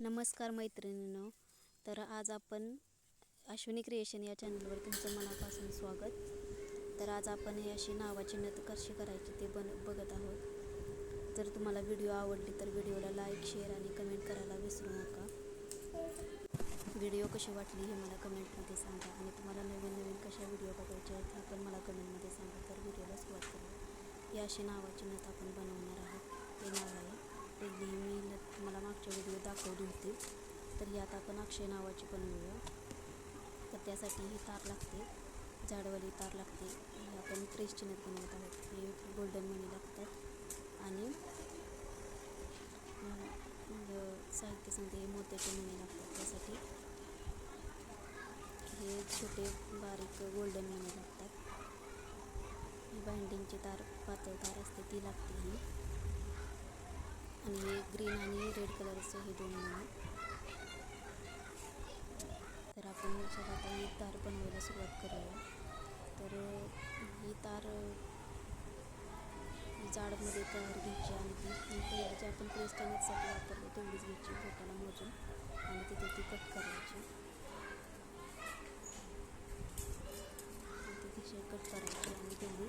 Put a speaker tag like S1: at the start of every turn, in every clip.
S1: नमस्कार मैत्रिणींनो. तर आज आपण अश्विनी क्रिएशन या चॅनलवर तुमचं मनापासून स्वागत. तर आज आपण हे अशी नावाची नत कशी करायची ते बन बघत आहोत. जर तुम्हाला व्हिडिओ आवडली तर व्हिडिओला लाईक शेअर आणि कमेंट करायला विसरू नका. व्हिडिओ कशी वाटली हे मला कमेंटमध्ये सांगा आणि तुम्हाला नवीन नवीन कशा व्हिडिओ बघायचे आहेत हे पण मला कमेंटमध्ये सांगा. तर व्हिडिओला सुरुवात करा या अशी नावाची नत आपण बनवणार आहोत ते नाव आहे पहिली मी नथ मला मागच्या व्हिडिओ दाखवली होती. तर ही आता आपण अक्षय नावाची बनवूया तर त्यासाठी ही तार लागते. झाडवाली तार लागते. ही आपण क्रेसची नथ बनवत आहोत. हे गोल्डन मनी लागतात. आणि म्हणजे साहित्य सांगते हे मोत्याचे मणी लागतात. त्यासाठी हे छोटे बारीक गोल्डन मणी लागतात. ही बाइंडिंगची तार पातळ तार असते ती लागते ही. आणि ग्रीन आणि रेड कलरचे हे दोन मणी तर आपण याच्यात आता ही तार बनवायला सुरुवात करूया. तर ही तार जाडमध्ये तयार घ्यायची आणि ती जी आपण क्रिस्टनसाठी वापरतो तेवढीच घ्यायची बोटाला मोजून आणि तिथे ती कट करायची. तिथे कट करायची आणि तेवढी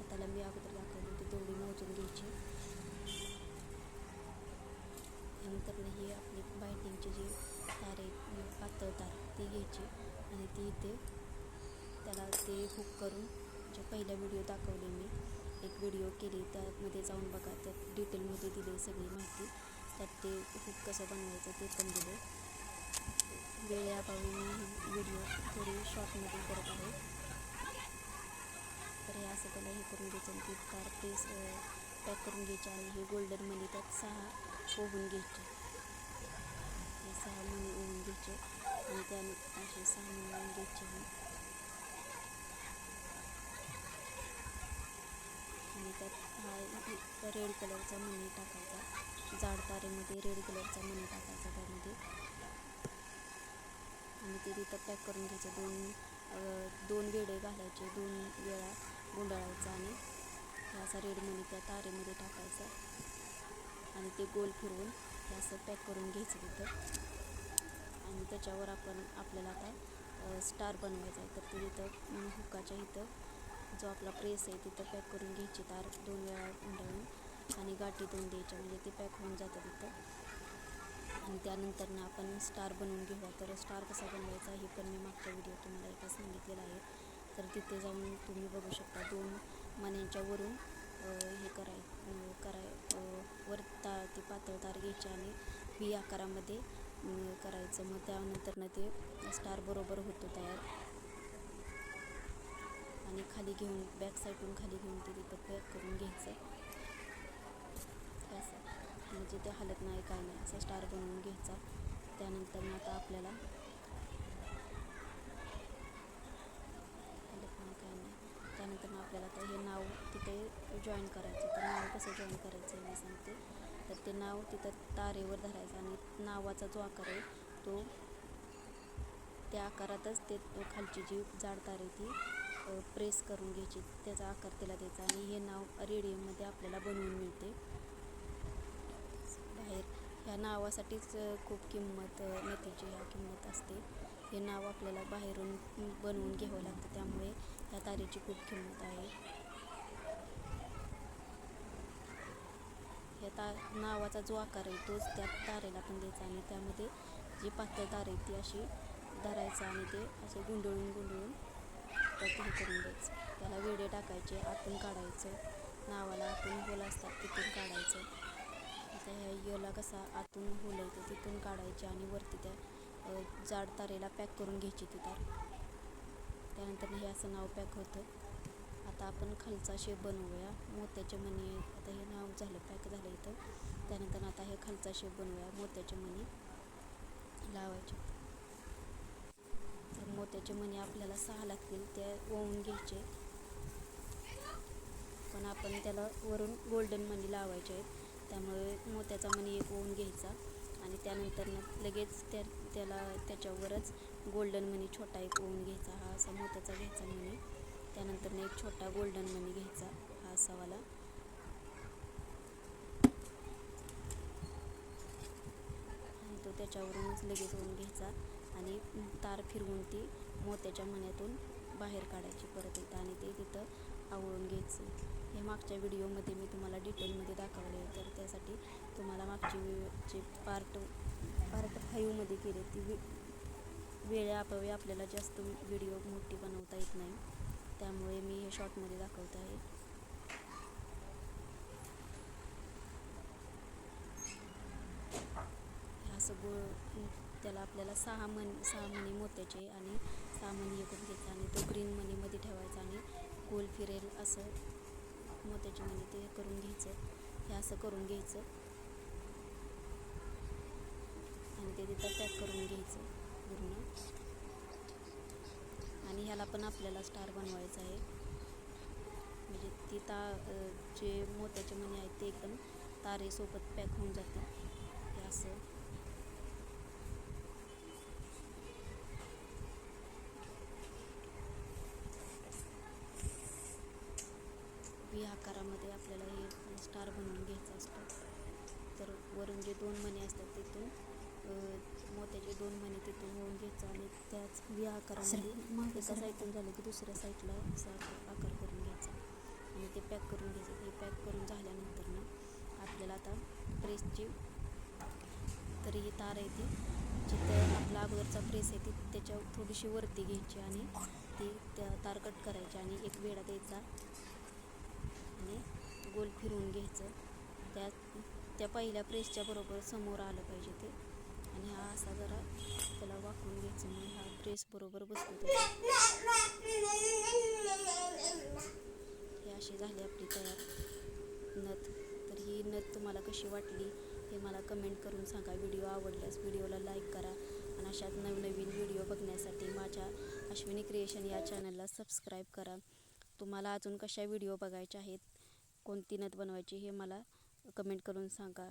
S1: आता मी अगोदर दाखवली ती तेवढी मोजून घ्यायची. नंतर ही आपली बायंडिंगची जी तार आहे म्हणजे पातळ तार ती घ्यायची आणि ती इथे त्याला ते हुक करून जे पहिला व्हिडिओ दाखवले मी एक व्हिडिओ केली त्यामध्ये जाऊन बघा त्यात डिटेलमध्ये दिली सगळी माहिती. त्यात ते हुक कसं बनवायचं ते पण दिले वेळेअभावी मी व्हिडिओ थोडी शॉर्टमध्ये करत आहे. तर हे असं त्याला हे करून घ्यायचं ती तार प्रेस पॅक करून घ्यायची आणि हे गोल्डन मनी त्यात सहा पोहून घ्यायचे. सहा महिने ओवून घ्यायचे आणि त्याने असे सहा महिने ओवून घ्यायचे आणि त्यात हा रेड कलरचा मणी टाकायचा. जाड तारेमध्ये रेड कलरचा मणी टाकायचा त्यामध्ये. आणि ते तिथं पॅक करून घ्यायचं. दोन दोन वेडे घालायचे. दोन वेळा गुंडाळायचा आणि असा रेड मणी त्या तारेमध्ये टाकायचा. आणि ते गोल फिरवून हे असं पॅक करून घ्यायचं तिथं. आणि त्याच्यावर आपण आपल्याला आता स्टार बनवायचा आहे. तर ते तिथं हुकाच्या इथं जो आपला प्रेस आहे तिथं पॅक करून घ्यायची तार दोन वेळा गुंडाळून आणि गाठी दोन द्यायच्या. म्हणजे ते पॅक होऊन जातं तिथं. आणि त्यानंतर ना आपण स्टार बनवून घेऊया. तर स्टार कसा बनवायचा हे पण मी मागच्या व्हिडिओ तुम्हाला एका सांगितलेला आहे. तर तिथे जाऊन तुम्ही बघू शकता दोन मण्यांच्या वरून हे कराय ती पातळ तार घ्यायची आणि व्ही आकारामध्ये करायचं. मग त्यानंतरनं ते स्टार बरोबर होतो तयार. आणि खाली घेऊन बॅक साईडून खाली घेऊन ते तिथं पॅक करून घ्यायचं. असं. म्हणजे ते हलत नाही काय नाही. असा स्टार बनवून घ्यायचा. त्यानंतर मग आता आपल्याला हलत नाही काय नाही. त्यानंतर मग आपल्याला तर हे नाव तिथे जॉईन करायचं. तर नाव कसं जॉईन करायचं आहे मी सांगते. तर ते नाव तिथं तारेवर धरायचं आणि नावाचा जो आकार आहे तो त्या आकारातच ते खालची जी जाड तार आहे ती प्रेस करून घ्यायची. त्याचा आकार त्याला द्यायचा आणि हे नाव रेडियममध्ये आपल्याला बनवून मिळते. बाहेर ह्या नावासाठीच खूप किंमत अ, ह्या किंमत असते. हे नाव आपल्याला बाहेरून बनवून घ्यावं लागतं. त्यामुळे ह्या तारेची खूप किंमत आहे. या ता नावाचा जो आकार आहे तोच त्या तारेला पण द्यायचा आणि त्यामध्ये जी पातळ तार आहे ती अशी धरायचं आणि ते असे गुंडळून गुंडळून त्यात हे करून द्यायचं. त्याला वेडे टाकायचे आतून काढायचं. नावाला आतून होल असतात तिथून काढायचं. आता ह्या यला कसा आतून होल आहे तिथून काढायचे आणि वरती त्या जाड तारेला पॅक करून घ्यायची ती तार. त्यानंतर हे असं नाव पॅक होतं. आता आपण खालचा शेप बनवूया. मोत्याचे मणी आता हे नाव झालं पॅक झालं इथं. त्यानंतर आता हे खालचा शेप बनवूया मोत्याचे मणी लावायचे. तर मोत्याचे मणी आपल्याला सहा लागतील ते ओवून घ्यायचे. पण आपण त्याला वरून गोल्डन मणी लावायचे. आहेत त्यामुळे मोत्याचा मणी एक ओवून घ्यायचा. आणि त्यानंतर लगेच त्या त्याला त्याच्यावरच गोल्डन मनी छोटा एक ओवून घ्यायचा. हा असा मोत्याचा घ्यायचा मनी त्यानंतर एक छोटा गोल्डन मनी घ्यायचा हा असा वाला आणि तो त्याच्यावरूनच लगेच होऊन घ्यायचा आणि तार फिरवून ती मोत्याच्या मण्यातून बाहेर काढायची परत एकदा आणि ते तिथं आवळून घ्यायचं. हे मागच्या व्हिडिओमध्ये मी तुम्हाला डिटेलमध्ये दाखवले तर त्यासाठी तुम्हाला मागची जे पार्ट पार्ट फाईव्हमध्ये केले ती वे वेळेअभावी आपल्याला जास्त व्हिडिओ मोठी बनवता येत नाही. त्यामुळे मी हे शॉर्टमध्ये दाखवत आहे. हे असं गोळ त्याला आपल्याला सहा मन सहा मणी मोत्याचे आणि सहा मणी एकूण घ्यायचा आणि तो ग्रीन मनीमध्ये ठेवायचा आणि गोल फिरेल असं मोत्याची मणी ते करून घ्यायचं. हे असं करून घ्यायचं. आणि ते तिथं पॅक करून घ्यायचं पूर्ण. आणि ह्याला पण आपल्याला स्टार बनवायचा आहे. म्हणजे ती ता जे मोत्याचे मणी आहेत ते एकदम तारेसोबत पॅक होऊन जाते हे असं. व्ही आकारामध्ये आपल्याला हे स्टार बनवून घ्यायचं असतं. तर वरून जे दोन मणी असतात तिथून अं, मोत्याचे दोन मणी तिथून होऊन घ्यायचं आणि त्याच व्ही आकारामध्ये एका साईडून झालं की दुसऱ्या साईडला असा आकार आकार करून घ्यायचा. आणि ते पॅक करून घ्यायचं. ते पॅक करून झाल्यानंतर ना आपल्याला आता प्रेसची तर ही तार आहे ती जिथं आपला अगोदरचा प्रेस आहे ती त्याच्या थोडीशी वरती घ्यायची आणि ती त्या तार कट करायची आणि एक वेळा द्यायचा आणि गोल फिरवून घ्यायचं. त्या त्या पहिल्या प्रेसच्या बरोबर समोर आलं पाहिजे ते. आणि हा असा जरा त्याला वाकून घ्यायचं मग हा ड्रेस बरोबर बसतो हे अशी झाली आपली तयार नथ. तर ही नथ तुम्हाला कशी वाटली हे मला कमेंट करून सांगा. व्हिडिओ आवडल्यास व्हिडिओला लाईक करा आणि अशाच नवनवीन व्हिडिओ बघण्यासाठी माझ्या अश्विनी क्रिएशन या चॅनलला सबस्क्राईब करा. तुम्हाला अजून कशा व्हिडिओ बघायच्या आहेत कोणती नथ बनवायची हे मला कमेंट करून सांगा.